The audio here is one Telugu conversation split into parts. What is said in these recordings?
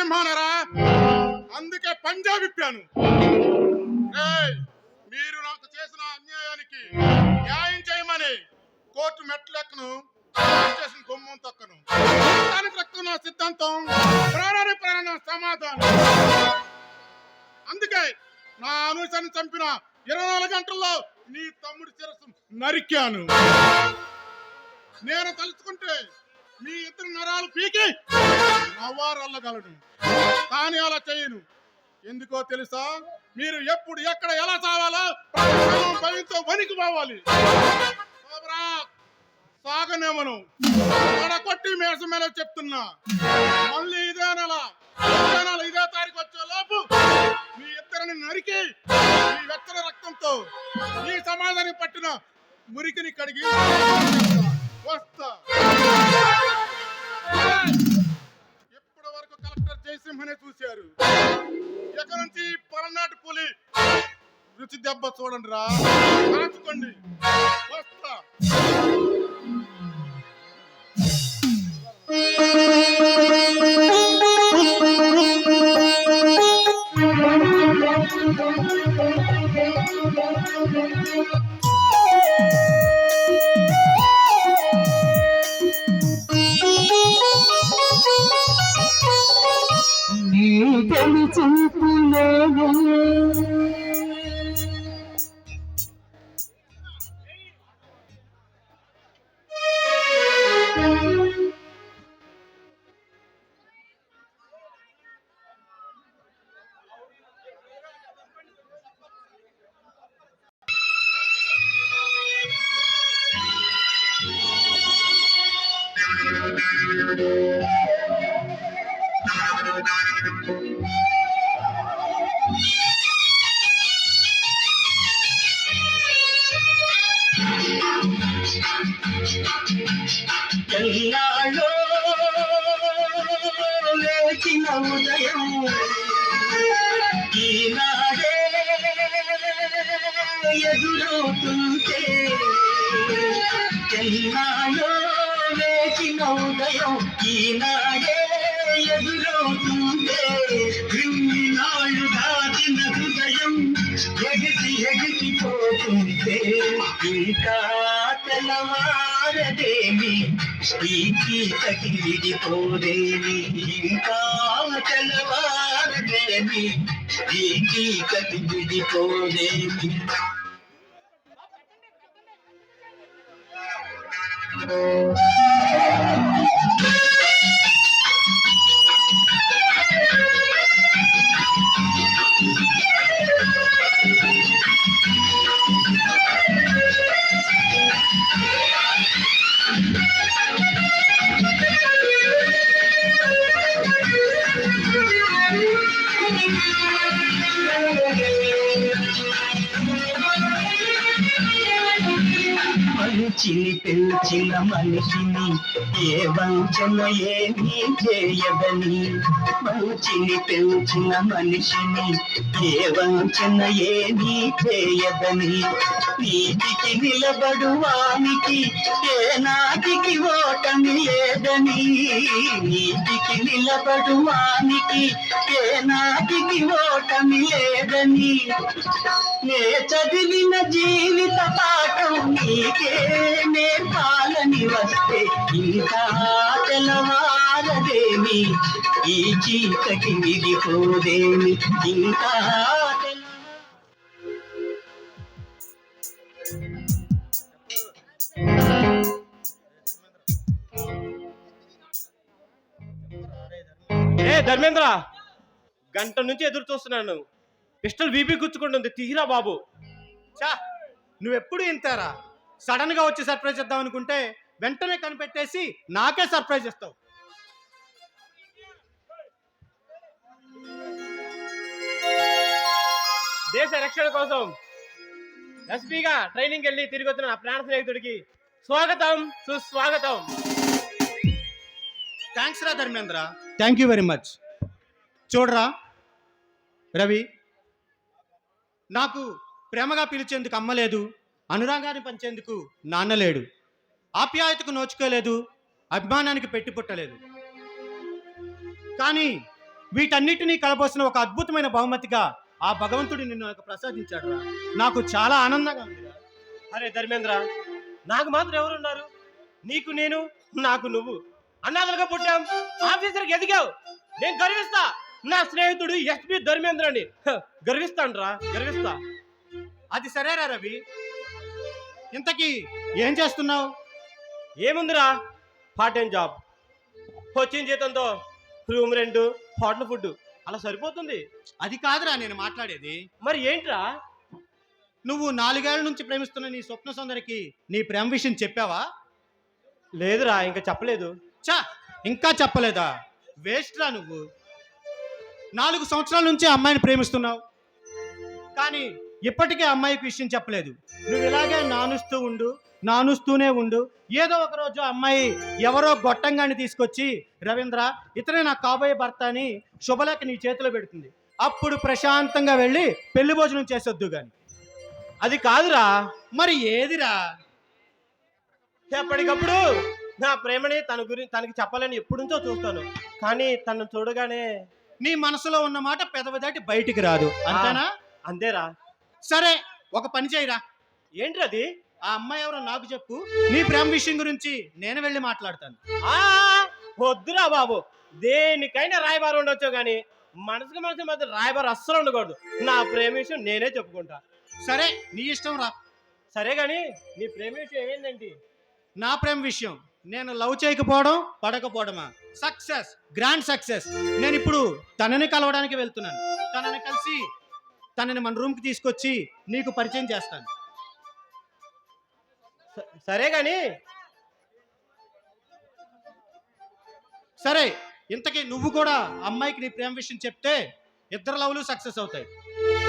జయసింహానరా అందుకే పంజాబ్ ఇప్పాను మీరు నాకు చేసిన అన్యాయానికి న్యాయం చేయమని కోర్టు మెట్లెక్కను చేసిన కొమ్మం తక్కను. రక్తానికి రక్తం నా సిద్ధాంతం ప్రాణానికి ప్రాణ సమాధానం. అందుకే నా అనుసరిని చంపిన ఇరవై నాలుగు గంటల్లో నీ తమ్ముడి శిరస్సు నరికాను. నేను తలుచుకుంటే మీ ఇద్దరు నరాలు పీకి నవ్వారల్లగలను కానీ అలా చేయను. ఎందుకో తెలుసా? మీరు ఎప్పుడు ఎక్కడ ఎలా చావాలో భయంతో వణికి పోవాలి. శోభరా, సాగనేమను. కొట్టి మేసం మీద చెప్తున్నా. మళ్ళీ ఇదే నెల ఇదే నెల ఇదే తారీఖు వచ్చే లోపు మీ ఇద్దరిని నరికి మీ వెచ్చల రక్తంతో ఈ సమాధానం పట్టిన మురికిని కడిగి వస్తా. ఇప్పటి వరకు కలెక్టర్ జయసింహనే చూశారు? ఇక నుంచి? పలనాటి పులి. రుచి దెబ్బ చూడండి రా కాచుకోండి తొలి చూపులోనే ఎల్లాలో లేచిన ఉదయం ఈనాడే ఎదురవుతుంటే ఎల్లాలో లేచిన ఉదయం ఈనాడే ఎదురవుతుంటే దాచిన హృదయం ఎగిసి ఎగిసిపోతుంటే ఇంకా తెలవారదేమి ఈ చీకటి విడిపోదేమి ఇంకా తెలవారదేమి ఈ చీకటి విడిపోదేమి మంచిని పిలిచిన మనిషిని ఏ వంచన ఏమీ చేయదని. మంచిని పిలిచిన మనిషిని ఏ వంచన ఏమీ చేయదని. నీతికి నిలబడువానికి ఏ నాటికి ఓటమి లేదని. నీటికి నిలబడువానికి ఏ నాటికి ఓటమి లేదని. నే చదివిన జీవిత పాఠం నీకే నేర్పాలని వస్తే ఇంకా తెలవారదేమి ఈ చీకటి విడిపోదేమి ఇంకా ఏ ధర్మేంద్ర! గంట నుంచి ఎదురు చూస్తున్నాను పిస్టల్ బీపీ గుచ్చుకుంటుంది. తీరా బాబు. చా నువ్వెప్పుడు ఇంతారా? సడన్గా వచ్చి సర్ప్రైజ్ ఇద్దాం అనుకుంటే వెంటనే కనిపెట్టేసి నాకే సర్ప్రైజ్ ఇస్తావు దేశ రక్షణ కోసం ఎస్పీగా ట్రైనింగ్ వెళ్ళి తిరిగి వచ్చిన నా ప్రాణ స్నేహితుడికి స్వాగతం సుస్వాగతం. థ్యాంక్స్ రా Dharmendra. Thank you very much చూడరా రవి నాకు ప్రేమగా పిలిచేందుకు అమ్మ లేదు అనురాగాన్ని పంచేందుకు నాన్న లేడు. ఆప్యాయతకు నోచుకోలేదు అభిమానానికి పెట్టి పుట్టలేదు. కానీ వీటన్నిటినీ కలబోసిన ఒక అద్భుతమైన బహుమతిగా ఆ భగవంతుడు నిన్ను నాకు ప్రసాదించాడు నాకు చాలా ఆనందంగా ఉందిరా అరే ధర్మేంద్ర నాకు మాత్రం ఎవరున్నారు? నీకు నేను నాకు నువ్వు. అన్నాదులుగా పుట్టాం ఆఫీసర్కి ఎదిగావు. నేను గర్విస్తా. నా స్నేహితుడు ఎస్పి ధర్మేంద్ర అని గర్విస్తాను రా గర్విస్తా. అది సరేరా రవి. ఇంతకీ ఏం చేస్తున్నావు? ఏముందిరా పార్ట్ టైం జాబ్ వచ్చిన జీతంతో రూమ్ రెంట్ హోటల్ ఫుడ్ అలా సరిపోతుంది? అది కాదురా నేను మాట్లాడేది. మరి ఏంట్రా? నువ్వు నాలుగేళ్ళ నుంచి ప్రేమిస్తున్న నీ స్వప్న సుందరికి నీ ప్రేమ విషయం చెప్పావా? లేదురా ఇంకా చెప్పలేదు. చా ఇంకా చెప్పలేదా? వేస్ట్ రా నువ్వు. నాలుగు సంవత్సరాల నుంచి అమ్మాయిని ప్రేమిస్తున్నావు. కానీ ఇప్పటికే అమ్మాయికి విషయం చెప్పలేదు. నువ్వు ఇలాగే నానుస్తూ ఉండు నానుస్తూనే ఉండు. ఏదో ఒక రోజు అమ్మాయి ఎవరో గొట్టంగాని తీసుకొచ్చి రవీంద్ర ఇతనే నా కాబోయే భర్త అని శుభలేఖ నీ చేతిలో పెడుతుంది. అప్పుడు ప్రశాంతంగా వెళ్ళి పెళ్ళి భోజనం చేసొద్దు గాని. అది కాదురా మరి ఏదిరా? ఎప్పటికప్పుడు నా ప్రేమని తన గురించి తనకి చెప్పాలని ఎప్పుడు నుంచో చూస్తాను. కానీ తను చూడగానే నీ మనసులో ఉన్న మాట పెదవి దాటి బయటికి రాదు. అంతేనా? అంతేరా. సరే ఒక పని చేయరా. ఏంటి అది? ఆ అమ్మాయి ఎవరో నాకు చెప్పు. నీ ప్రేమ విషయం గురించి నేను వెళ్ళి మాట్లాడతాను. వద్దురా బాబు. దేనికైనా రాయబారు ఉండొచ్చు కానీ మనసుకు మనసు మధ్య రాయబారు అస్సలు ఉండకూడదు. నా ప్రేమ విషయం నేనే చెప్పుకుంటా. సరే నీ ఇష్టం రా. సరే కానీ నీ ప్రేమ విషయం ఏంటండి? నా ప్రేమ విషయం నేను లవ్ చేయకపోవడం పడకపోవడమా? Success grand success. నేను ఇప్పుడు తనని కలవడానికి వెళ్తున్నాను. తనని కలిసి తనని మన రూమ్కి తీసుకొచ్చి నీకు పరిచయం చేస్తాను. సరే కానీ సరే ఇంతకీ నువ్వు కూడా అమ్మాయికి నీ ప్రేమ విషయం చెప్తే ఇద్దరు లవ్లు సక్సెస్ అవుతాయి.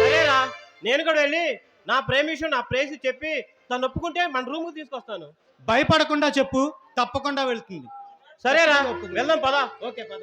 సరేరా నేను కూడా వెళ్ళి నా ప్రేమ విషయం నా ప్రేసి చెప్పి తను ఒప్పుకుంటే మన రూమ్కి తీసుకొస్తాను. భయపడకుండా చెప్పు తప్పకుండా వెళ్తుంది. సరేరా వెళ్దాం పదా. ఓకే పద.